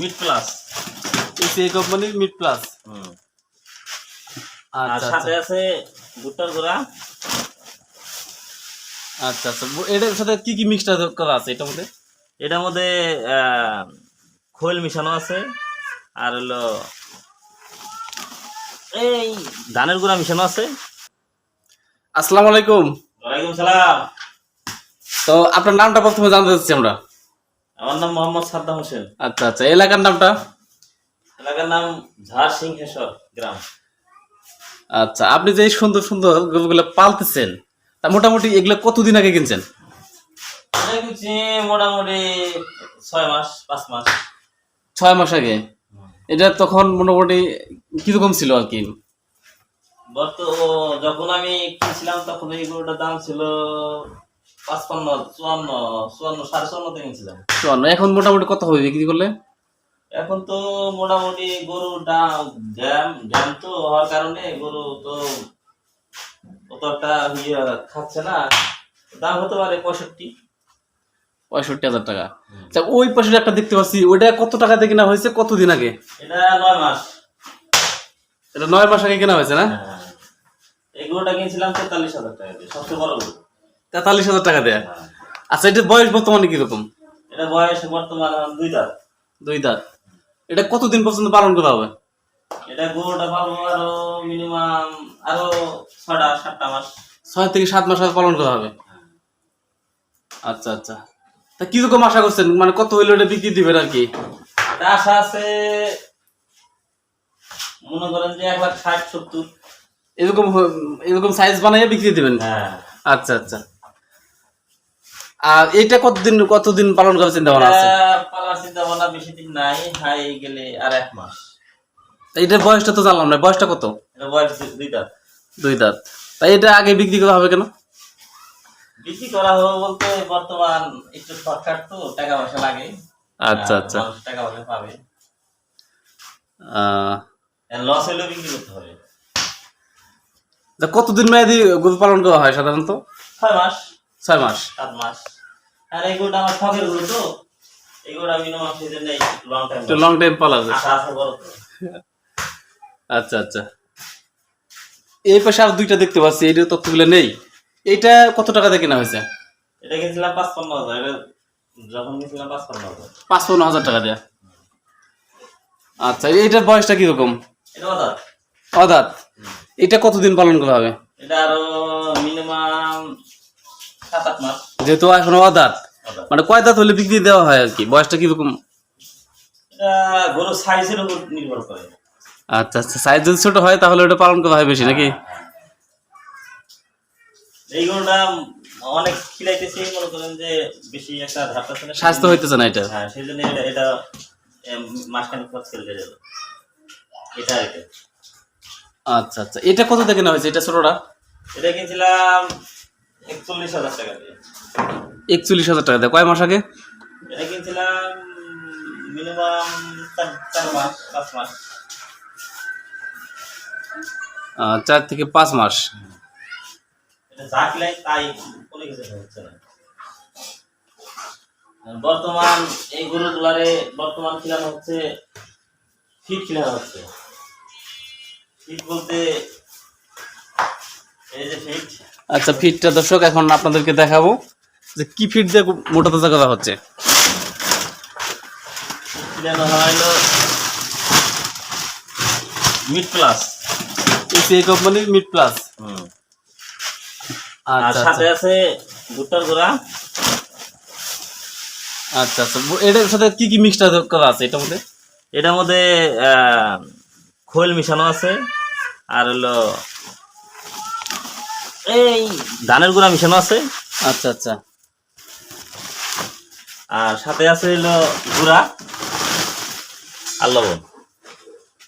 Mid plus. ACI কোম্পানির mid plus. আর আচ্ছা। সাথে আচ্ছা আছে ভুট্টার গুঁড়া। আচ্ছা আচ্ছা। এটার সাথে কি কি মিক্সটা করা আছে এটার মধ্যে? এটার মধ্যে খোল মিশানো আছে। আর হলো এই ধানের গুঁড়া মিশানো আছে। আসসালামু আলাইকুম। ওয়ালাইকুম সালাম। তো আপনার নামটা প্রথমে জানতে চাচ্ছি আমরা। আমার নাম মোহাম্মদ সাদ্দাম হোসেন। আচ্ছা আচ্ছা এলাকার নামটা? এলাকার নাম ঝাড় সিংহেশ্বর গ্রাম। আচ্ছা আপনি যে সুন্দর সুন্দর গরুগুলো পালতেছেন তা মোটামুটি এগুলো কতদিন আগে কিনছেন? কিনছি মোটামুটি ছয় মাস পাঁচ মাস। ছয় মাস আগে? এটা তখন মোটামুটি কীরকম ছিল আর কি? বর্ত যখন আমি কিনছিলাম তখন এই গরুটার দাম ছিল পাঁচপান্ন চুয়ান্ন চুয়ান্ন সাড়ে চুয়ান্নতে কিনছিলাম চুয়ান্ন এখন মোটামুটি কত হবে বিক্রি করলে? এখন তো মোটামুটি গরু দাম ড্যাম ড্যাম তো হওয়ার কারণে গরু তো ইয়ে খাচ্ছে না। দাম হতে পারে পঁয়ষট্টি। পঁয়ষট্টি হাজার টাকা। আচ্ছা ওই পাশে একটা দেখতে পাচ্ছি ওইটা কত টাকাতে কেনা হয়েছে কতদিন আগে? এটা নয় মাস। এটা নয় মাস আগে কেনা হয়েছে না? হ্যাঁ। এই গরুটা কিনছিলাম তেতাল্লিশ হাজার টাকা দিয়ে সবচেয়ে বড় গরু। তেতাল্লিশ হাজার টাকা দেয়। হ্যাঁ। আচ্ছা এটা বয়স বর্তমানে কীরকম? এটা বয়স বর্তমান দুই দাঁত। দুই দাঁত। এটা কতদিন পর্যন্ত পালন করা হবে? এটা গরুটা পাবো আরও মিনিমাম আরও ছটা সাতটা মাস। ছয় থেকে সাত মাস পালন করা হবে? আচ্ছা আচ্ছা। তা কীরকম আশা করছেন? মানে কত হইলে এটা বিক্রি দিবেন আর কি? আশা আছে মনে করেন যে এক লাখ ষাট সত্তর। এরকম এরকম সাইজ বানাইয়ে বিক্রি দিবেন? হ্যাঁ। আচ্ছা আচ্ছা। আর এটা কতদিন কতদিন পালন করার চিন্তা ভাবনা আছে? এটা পালার চিন্তা ভাবনা বেশি দিন নাই হাই গেলে আর এক মাস। তা এটার বয়সটা তো জানলাম না বয়সটা কত? এটা বয়স দুই দাঁত। দুই দাঁত। তাই এটা আগে বিক্রি করা হবে কেন? বিক্রি করা হবে বলতে বর্তমান একটু শর্টকাট তো টাকা পয়সা লাগে। আচ্ছা আচ্ছা। টাকা পয়সা পাবে। লস হলেও বিক্রি করতে হবে। কতদিন মেয়াদি গরু পালন করা হয় সাধারণত? ছয় মাস। ছয় মাস। সাত মাস। আর এই গরুটা আমার শখের গরু তো। এই গরুটা মিনিমাম সিজন নেই লং টাইম একটু লং টাইম পালা যায় আশা আছে বড় আচ্ছা আচ্ছা। এই পাশে আর দুইটা দেখতে পাচ্ছি এইটা তথ্যগুলো নেই। এইটা কত টাকা দিয়ে কেনা হয়েছে? এটা কিনছিলাম পাঁচপান্ন হাজার এটা যখন কিনছিলাম পাঁচপান্ন হাজার। পাঁচপন্ন হাজার টাকা দেয়া। আচ্ছা এইটার বয়সটা কীরকম? এটা কথা অদাত। এটা কতদিন পালন করা হবে? এটা আরও মিনিমাম যেহেতু এখনও অদাত মানে কয় দাঁত হলে বিক্রি দেওয়া হয় আর কি? বয়সটা কীরকম? এটা সাইজের উপর নির্ভর করে। আচ্ছা আচ্ছা সাইজ যদি ছোট হয় তাহলে ওটা পালন করা হয় বেশি নাকি? এই গরুটা অনেক খিলাইতেছি মনে করেন যে বেশি একটা ধাপটা না স্বাস্থ্য হইতেছে না এটা? হ্যাঁ সেই জন্য এটা এটা মাসখানেক পর ছেড়ে যাবে এটা আর আচ্ছা আচ্ছা। এটা কত থেকে নেওয়া হয়েছে? এটা ছোটটা? এটা কিনছিলাম একচল্লিশ হাজার টাকা দিয়ে। একচল্লিশ হাজার টাকা দেয়। কয় মাস আগে? এটা কিনছিলাম মিনিমাম চার মাস পাঁচ মাস। চার থেকে পাঁচ মাস। এটা যা কিলাই তাই কোনো কিছু হচ্ছে না। বর্তমান এই গরুগুলারে বর্তমান খিলানো হচ্ছে ফিট খিলানো হচ্ছে। ফিট বলতে এই যে ফিট আচ্ছা ফিটটা দর্শক এখন আপনাদেরকে দেখাবো যে কি ফিট দিয়ে মোটা তাজা করা হচ্ছে। Mid plus. কোম্পানির মিড প্লাস। আর আচ্ছা। সাথে আচ্ছা আছে ভুট্টার গুঁড়া। আচ্ছা আচ্ছা এটার সাথে কি কি মিক্সটা করা আছে এটার মধ্যে? এটার মধ্যে আহ, খোল মিশানো আছে আর হলো এই। ধানের গুঁড়া মিশানো আছে। আচ্ছা আচ্ছা। আর সাথে আছে হলো গুঁড়া আর লবণ।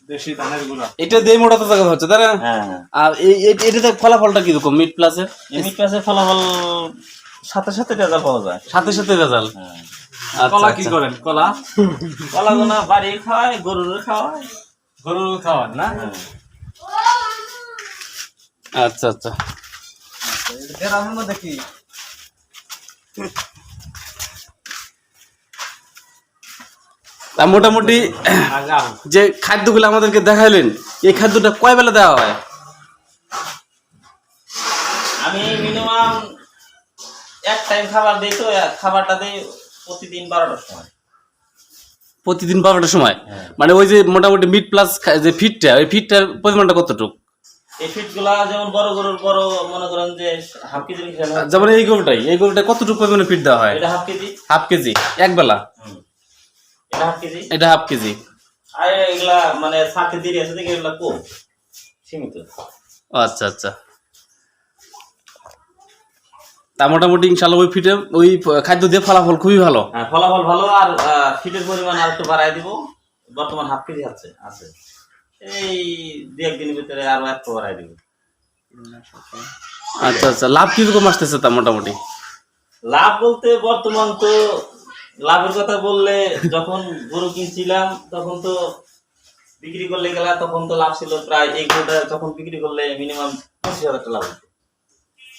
দেশি ধানের গুঁড়া। এটা দিয়ে মোটা তাজা করা হচ্ছে তাই না? হ্যাঁ। আর এই এই- এটাতে ফলাফলটা কীরকম? মিড প্লাসের? এমনি কাছে ফলাফল সাথে সাথে রেজাল্ট পাওয়া যায়। সাথে সাথে রেজাল্ট? হ্যাঁ। কলা কি করেন? কলা? কলা গোনা বাড়ি খাওয়ায় গরুর খাওয়ায়। গরু খাওয়ান না? হ্যাঁ। আচ্ছা আচ্ছা। গ্রামের মধ্যে কি তা মোটামুটি যে খাদ্যগুলো আমাদেরকে দেখাইলেন এই খাদ্যটা কয় বেলা দেওয়া হয়? আমি মিনিমাম এক টাইম খাবার দিই তো খাবারটা দিই প্রতিদিন বারোটার সময়। প্রতিদিন বারোটার সময়? হ্যাঁ। মানে ওই যে মোটামুটি মিট প্লাস যে ফিটটা ওই ফিটটার পরিমাণটা কতটুকু? এই ফিট যেমন বড় গরুর বড় মনে করেন যে হাফ কেজি যেমন এই গরুটাই এই গরুটা কতটুকু পরিমাণে ফিট দেওয়া হয়? এটা হাফ কেজি। হাফ কেজি এক বেলা? এটা হাফ কেজি। এটা হাফ কেজি। আর এগুলা মানে ষাটে দেরি আছে দেখে এগুলা কম সীমিত। আচ্ছা আচ্ছা। তা মোটামুটি ইনশাল্লাহ ওই ফিটে ওই খাদ্য দিয়ে ফলাফল খুবই ভালো। হ্যাঁ ফলাফল ভালো আর ফিটের পরিমাণ আর একটু বাড়াই দিব। বর্তমান হাফ কেজি আছে আছে। এই দু একদিনের ভিতরে আরও একটু বাড়াই দিব। আচ্ছা আচ্ছা লাভ কীরকম আসতেছে তা মোটামুটি? লাভ বলতে বর্তমান তো লাভের কথা বললে যখন গরু কিনছিলাম তখন তো বিক্রি করলে গেলা তখন তো লাভ ছিল প্রায় এই গরুটা তখন বিক্রি করলে মিনিমাম পঁচিশ হাজার টাকা লাভ হতো।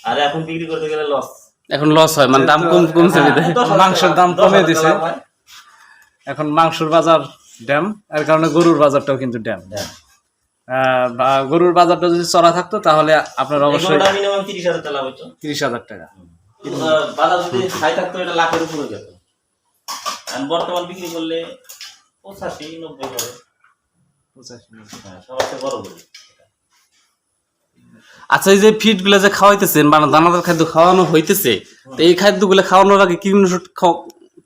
আর এখন বিক্রি করতে গেলে লস এখন লস হয় মানে দাম কম কমছে মাংসের দাম কমে দিছে। এখন মাংসের বাজার ড্যাম এর কারণে গরুর বাজারটাও কিন্তু ড্যাম। বা গরুর বাজারটা যদি চড়া থাকতো তাহলে আপনার অবশ্যই তিরিশ হাজার টাকা তিরিশ হাজার টাকা। বাজার যদি হাই থাকতো এটা লাখের উপরে যেত। বর্তমান বিক্রি করলে পঁচাশি নব্বই করে। হ্যাঁ সবার থেকে বড় গরু আচ্ছা এই যে ফিটগুলা যে খাওয়াইতেছেন মানে দানাদার খাদ্য খাওয়ানো হইতেছে তো এই খাদ্যগুলো খাওয়ানোর আগে কিডনি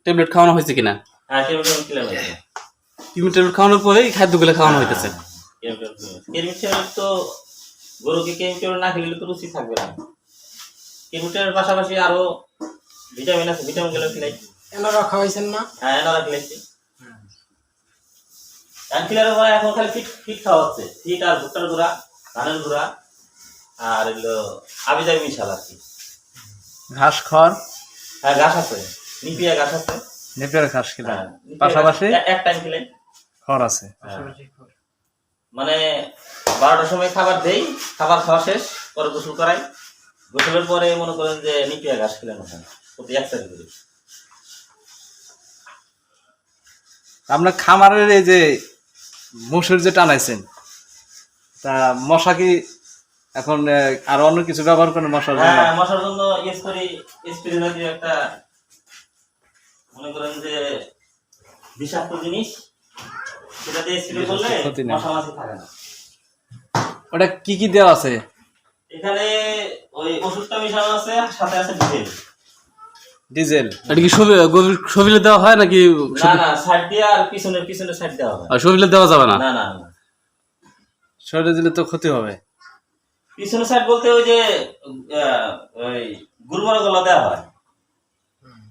ট্যাবলেট খাওয়ানো হয়েছে কিনা? হ্যাঁ ট্যাবলেট খাওয়ানোর পরে এই খাদ্যগুলো খাওয়ানো হইতেছে। তো গরুকে কেমিক্যাল না খেলে তো রুচি থাকবে না। পাশাপাশি আরও ভিটামিন আছে ভিটামিনগুলো খেলাই এনারা খাওয়াইছেন না হ্যাঁ এনারা খেলাইছি এখন খালি ফিট ফিট খাওয়া হচ্ছে। ফিট আর ভুট্টার গুঁড়া ধানের গুঁড়া আর এগুলো আবিজাবি মিশাল আর কি। ঘাস খড়? হ্যাঁ ঘাস আছে। নিপিয়া ঘাস আছে। নেপের ঘাস খেলাম হ্যাঁ, পাশাপাশি? এক টাইম খেলে খড় আছে। মানে বারোটার সময় খাবার দেই খাবার খাওয়া শেষ পরে গোসল করাই। গোসলের পরে মনে করেন যে নিপিয়া ঘাস খেলেন ওখানে প্রতি এক সাইড করে আপনার খামারের এই যে মুসুর যে টানাইছেন তা মশা কি এখন আর অন্য কিছু ব্যবহার করেন মশার জন্য? হ্যাঁ মশার জন্য ইউজ করি স্প্রে জাতীয় একটা মনে করেন যে বিষাক্ত জিনিস। সেটা দিয়ে স্প্রে করলে ক্ষতি মশা মাছি থাকে না। ওটা কি কি দেওয়া আছে? এখানে ওই ওষুধটা মিশানো আছে সাথে আছে ডিজেল। ডিজেল। এটা কি গভীর দেওয়া হয় নাকি না না সাইড দিয়ে আর পিছনের পিছনের সাইড দেওয়া হয়। আর শরীরে দেওয়া যাবে না? না না শরীরে দিলে তো ক্ষতি হবে। পিছনের সাইড বলতে ওই যে আহ, ওই গুলমরা গুলো দেওয়া হয়।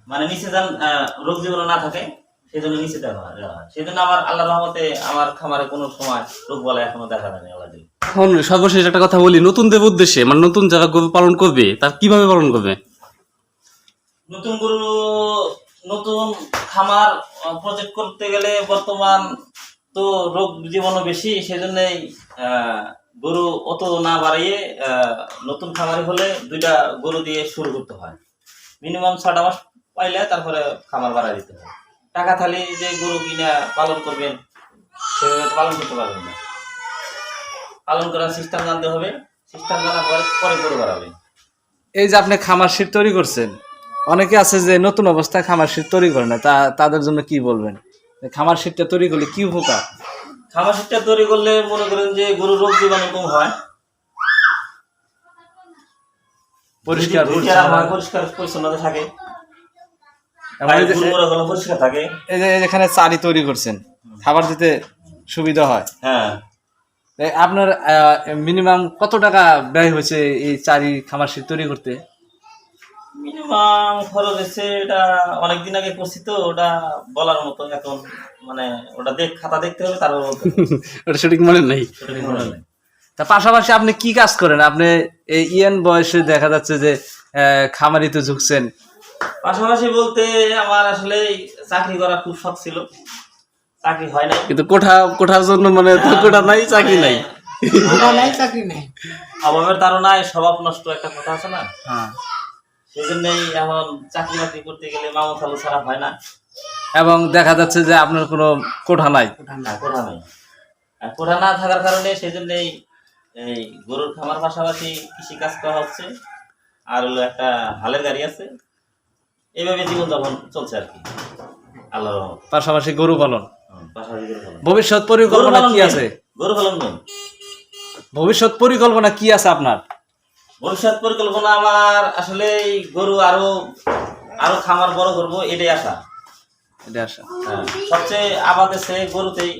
মানে নিচে যান রোগ জীবাণু না থাকে। সেই জন্য নিচে দেওয়া হয় সেই জন্য আমার আল্লাহ রহমতে আমার খামারে কোনো সময় রোগ বলা এখনও দেখা যায়নি আল্লাহ এখন সর্বশেষ একটা কথা বলি নতুন দেব উদ্দেশ্যে মানে নতুন যারা গরু পালন করবে তার কীভাবে পালন করবে? নতুন গরু নতুন খামার প্রজেক্ট করতে গেলে বর্তমান তো রোগ জীবাণু বেশি সেজন্যই গরু অত না বাড়িয়ে নতুন খামারি হলে দুইটা গরু দিয়ে শুরু করতে হয়। মিনিমাম ছটা মাস পাইলে তারপরে খামার বাড়াই দিতে হয়। টাকা থালি যে গরু কিনা পালন করবেন সেভাবে পালন করতে পারবেন না। পালন করার সিস্টেম জানতে হবে সিস্টেম জানার পরে পরে গরু বাড়াবেন। এই যে আপনি খামার শীত তৈরি করছেন অনেকে আছে যে নতুন অবস্থায় খামার শীত তৈরি করে না তা তাদের জন্য কি বলবেন? খামার শীতটা তৈরি করলে কি উপকার? খামারটা তৈরি করলে মনে করেন যে গরুর রোগ জীবাণু কম হয়। পরিষ্কার পরিষ্কার পরিচ্ছন্নতা থাকে। এই যে- যে এখানে চারি তৈরি করছেন খাবার দিতে সুবিধা হয়। হ্যাঁ। আপনার মিনিমাম কত টাকা ব্যয় হয়েছে এই চারি খামার শীত তৈরি করতে? মিনিমাম খরচ হচ্ছে এটা অনেকদিন আগে করছি তো ওটা বলার মতো এখন মানে ওটা দেখ খাতা দেখতে হবে তারপর ওটা সঠিক মনে নেই। মনে। তা পাশাপাশি আপনি কি কাজ করেন? আপনি এই ইয়ান বয়সে দেখা যাচ্ছে যে খামারিতে ঝুঁকছেন। পাশাপাশি বলতে আমার আসলে চাকরি করা খুব শখ ছিল। চাকরি হয় নাই। কিন্তু কোঠা কোঠার জন্য মানে কোঠা নাই চাকরি নাই। নাই চাকরি নেই। অভাবের স্বভাব নষ্ট একটা কথা আছে না? হ্যাঁ। সেই জন্যই এখন চাকরি বাকরি করতে গেলে মামু খালু ছাড়া হয় না। এবং দেখা যাচ্ছে যে আপনার কোনো কোঠা নাই। না কোঠা নেই। আর কোঠা না থাকার কারণে সেই জন্যই এই গরুর খামার পাশাপাশি কৃষি কাজ করা হচ্ছে। আর হলো একটা হালের গাড়ি আছে। এইভাবে জীবনযাপন চলছে আর কি। আল্লাহ পাশাপাশি গরু পালন। পাশাপাশি গরু পালন। ভবিষ্যৎ পরিকল্পনা কি আছে? গরু পালন। ভবিষ্যৎ পরিকল্পনা কি আছে আপনার? ভবিষ্যৎ পরিকল্পনা আমার আসলে গরু আরও আরও খামার বড় করব এটাই আশা। এটা আসে হ্যাঁ, সবচেয়ে আবাদ আছে গরুতেই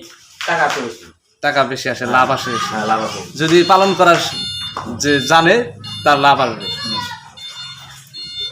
টাকা বেশি। টাকা বেশি আসে লাভ আসে হ্যাঁ, লাভ আছে যদি পালন করার যে জানে তার লাভ আসবে।